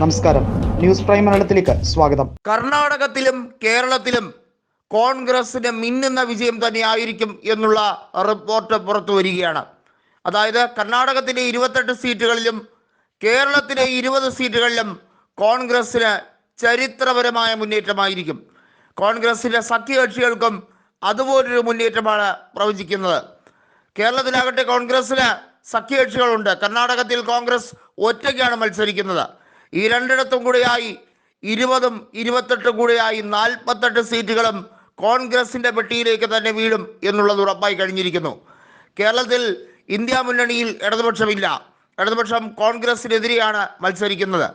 നമസ്കാരം. News prime മലയാളത്തിലേക്ക് സ്വാഗതം. കർണാടകത്തിലും കേരളത്തിലും കോൺഗ്രസിന് മിന്നുന്ന വിജയം തന്നെയായിരിക്കും എന്നുള്ള റിപ്പോർട്ട് പുറത്തു വരികയാണ്. അതായത് കർണാടകത്തിലെ ഇരുപത്തെട്ട് സീറ്റുകളിലും കേരളത്തിലെ ഇരുപത് സീറ്റുകളിലും കോൺഗ്രസിന് ചരിത്രപരമായ മുന്നേറ്റമായിരിക്കും. കോൺഗ്രസിന്റെ സഖ്യകക്ഷികൾക്കും അതുപോലൊരു മുന്നേറ്റമാണ് പ്രവചിക്കുന്നത്. കേരളത്തിലാകട്ടെ കോൺഗ്രസിന് സഖ്യകക്ഷികളുണ്ട്. കർണാടകത്തിൽ കോൺഗ്രസ് ഒറ്റയ്ക്കാണ് മത്സരിക്കുന്നത്. ഈ രണ്ടിടത്തും കൂടെയായി ഇരുപതും ഇരുപത്തെട്ടും കൂടെയായി നാൽപ്പത്തെട്ട് സീറ്റുകളും കോൺഗ്രസിന്റെ പെട്ടിയിലേക്ക് തന്നെ വീഴും എന്നുള്ളത് ഉറപ്പായി കഴിഞ്ഞിരിക്കുന്നു. കേരളത്തിൽ ഇന്ത്യ മുന്നണിയിൽ ഇടതുപക്ഷമില്ല. ഇടതുപക്ഷം കോൺഗ്രസിനെതിരെയാണ് മത്സരിക്കുന്നത്.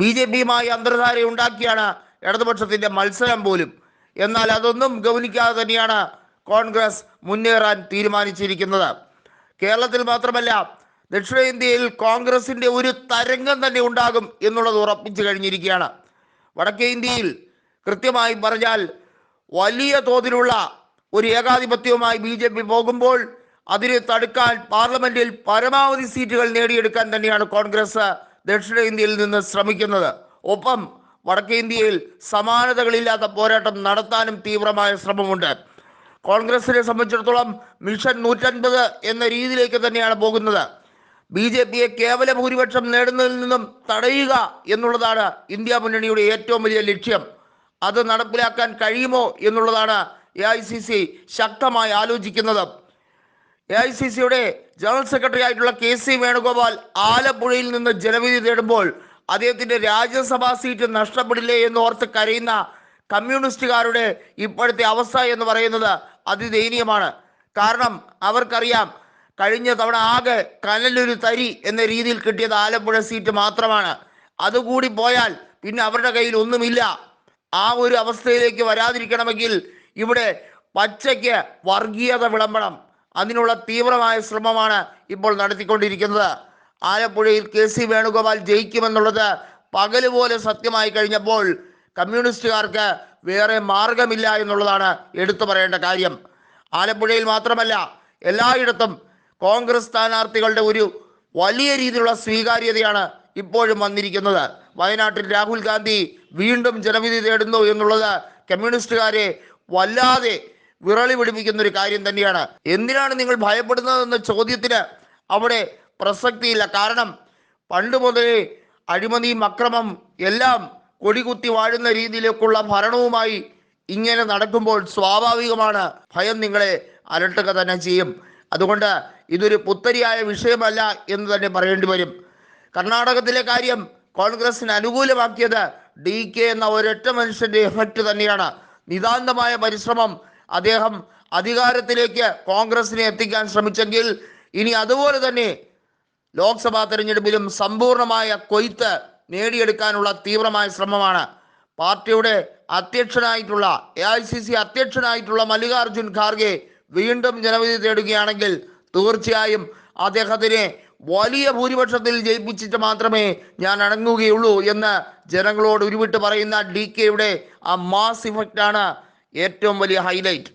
ബി ജെ പിയുമായി അന്തർധാര ഉണ്ടാക്കിയാണ് ഇടതുപക്ഷത്തിന്റെ മത്സരം പോലും. എന്നാൽ അതൊന്നും ഗൗനിക്കാതെ തന്നെയാണ് കോൺഗ്രസ് മുന്നേറാൻ തീരുമാനിച്ചിരിക്കുന്നത്. കേരളത്തിൽ മാത്രമല്ല ദക്ഷിണേന്ത്യയിൽ കോൺഗ്രസിന്റെ ഒരു തരംഗം തന്നെ ഉണ്ടാകും എന്നുള്ളത് ഉറപ്പിച്ചു കഴിഞ്ഞിരിക്കുകയാണ്. വടക്കേ ഇന്ത്യയിൽ കൃത്യമായി പറഞ്ഞാൽ വലിയ തോതിലുള്ള ഒരു ഏകാധിപത്യവുമായി ബി ജെ പി പോകുമ്പോൾ അതിനെ തടുക്കാൻ പാർലമെന്റിൽ പരമാവധി സീറ്റുകൾ നേടിയെടുക്കാൻ തന്നെയാണ് കോൺഗ്രസ് ദക്ഷിണേന്ത്യയിൽ നിന്ന് ശ്രമിക്കുന്നത്. ഒപ്പം വടക്കേ ഇന്ത്യയിൽ സമാനതകളില്ലാത്ത പോരാട്ടം നടത്താനും തീവ്രമായ ശ്രമമുണ്ട്. കോൺഗ്രസിനെ സംബന്ധിച്ചിടത്തോളം മിഷൻ നൂറ്റൻപത് എന്ന രീതിയിലേക്ക് തന്നെയാണ് പോകുന്നത്. ബി ജെ പിയെ കേവല ഭൂരിപക്ഷം നേടുന്നതിൽ നിന്നും തടയുക എന്നുള്ളതാണ് ഇന്ത്യ മുന്നണിയുടെ ഏറ്റവും വലിയ ലക്ഷ്യം. അത് നടപ്പിലാക്കാൻ കഴിയുമോ എന്നുള്ളതാണ് എ ഐ സി സി ശക്തമായി ആലോചിക്കുന്നത്. എ ഐ സി സിയുടെ ജനറൽ സെക്രട്ടറി ആയിട്ടുള്ള കെ സി വേണുഗോപാൽ ആലപ്പുഴയിൽ നിന്ന് ജനവിധി തേടുമ്പോൾ അദ്ദേഹത്തിന്റെ രാജ്യസഭാ സീറ്റ് നഷ്ടപ്പെടില്ലേ എന്ന് ഓർത്ത് കരയുന്ന കമ്മ്യൂണിസ്റ്റുകാരുടെ ഇപ്പോഴത്തെ അവസ്ഥ എന്ന് പറയുന്നത് അതിദയനീയമാണ്. കാരണം അവർക്കറിയാം കഴിഞ്ഞ തവണ ആകെ കനലൊരു തരി എന്ന രീതിയിൽ കിട്ടിയത് ആലപ്പുഴ സീറ്റ് മാത്രമാണ്. അതുകൂടി പോയാൽ പിന്നെ അവരുടെ കയ്യിൽ ഒന്നുമില്ല. ആ ഒരു അവസ്ഥയിലേക്ക് വരാതിരിക്കണമെങ്കിൽ ഇവിടെ പച്ചയ്ക്ക് വർഗീയത വിളമ്പണം. അതിനുള്ള തീവ്രമായ ശ്രമമാണ് ഇപ്പോൾ നടത്തിക്കൊണ്ടിരിക്കുന്നത്. ആലപ്പുഴയിൽ കെ സി വേണുഗോപാൽ ജയിക്കുമെന്നുള്ളത് പകൽ പോലെ സത്യമായി കഴിഞ്ഞപ്പോൾ കമ്മ്യൂണിസ്റ്റുകാർക്ക് വേറെ മാർഗമില്ല എന്നുള്ളതാണ് എടുത്തു പറയേണ്ട കാര്യം. ആലപ്പുഴയിൽ മാത്രമല്ല എല്ലായിടത്തും കോൺഗ്രസ് സ്ഥാനാർത്ഥികളുടെ ഒരു വലിയ രീതിയിലുള്ള സ്വീകാര്യതയാണ് ഇപ്പോഴും വന്നിരിക്കുന്നത്. വയനാട്ടിൽ രാഹുൽ ഗാന്ധി വീണ്ടും ജനവിധി തേടുന്നു എന്നുള്ളത് കമ്മ്യൂണിസ്റ്റുകാരെ വല്ലാതെ വിറളി പിടിപ്പിക്കുന്ന ഒരു കാര്യം തന്നെയാണ്. എന്തിനാണ് നിങ്ങൾ ഭയപ്പെടുന്നതെന്ന ചോദ്യത്തിന് അവിടെ പ്രസക്തിയില്ല. കാരണം പണ്ട് മുതലേ അഴിമതിയും അക്രമം എല്ലാം കൊടികുത്തി വാഴുന്ന രീതിയിലേക്കുള്ള ഭരണവുമായി ഇങ്ങനെ നടക്കുമ്പോൾ സ്വാഭാവികമാണ്. ഭയം നിങ്ങളെ അലട്ടുക തന്നെ ചെയ്യും. അതുകൊണ്ട് ഇതൊരു പുത്തരിയായ വിഷയമല്ല എന്ന് തന്നെ പറയേണ്ടി വരും. കർണാടകത്തിലെ കാര്യം കോൺഗ്രസിന് അനുകൂലമാക്കിയത് ഡി കെ എന്ന ഒരൊറ്റ മനുഷ്യന്റെ എഫക്റ്റ് തന്നെയാണ്. നിതാന്തമായ പരിശ്രമം അദ്ദേഹം അധികാരത്തിലേക്ക് കോൺഗ്രസിനെ എത്തിക്കാൻ ശ്രമിച്ചെങ്കിൽ ഇനി അതുപോലെ തന്നെ ലോക്സഭാ തെരഞ്ഞെടുപ്പിലും സമ്പൂർണമായ കൊയ്ത്ത് നേടിയെടുക്കാനുള്ള തീവ്രമായ ശ്രമമാണ്. പാർട്ടിയുടെ അധ്യക്ഷനായിട്ടുള്ള എ ഐ സി സി അധ്യക്ഷനായിട്ടുള്ള മല്ലികാർജുൻ ഖാർഗെ വീണ്ടും ജനവിധി തേടുകയാണെങ്കിൽ തീർച്ചയായും അദ്ദേഹത്തിനെ വലിയ ഭൂരിപക്ഷത്തിൽ ജയിപ്പിച്ചിട്ട് മാത്രമേ ഞാൻ അടങ്ങുകയുള്ളൂ എന്ന് ജനങ്ങളോട് ഉരുവിട്ട് പറയുന്ന ഡി കെയുടെ ആ മാസ് ഇഫക്റ്റാണ് ഏറ്റവും വലിയ ഹൈലൈറ്റ്.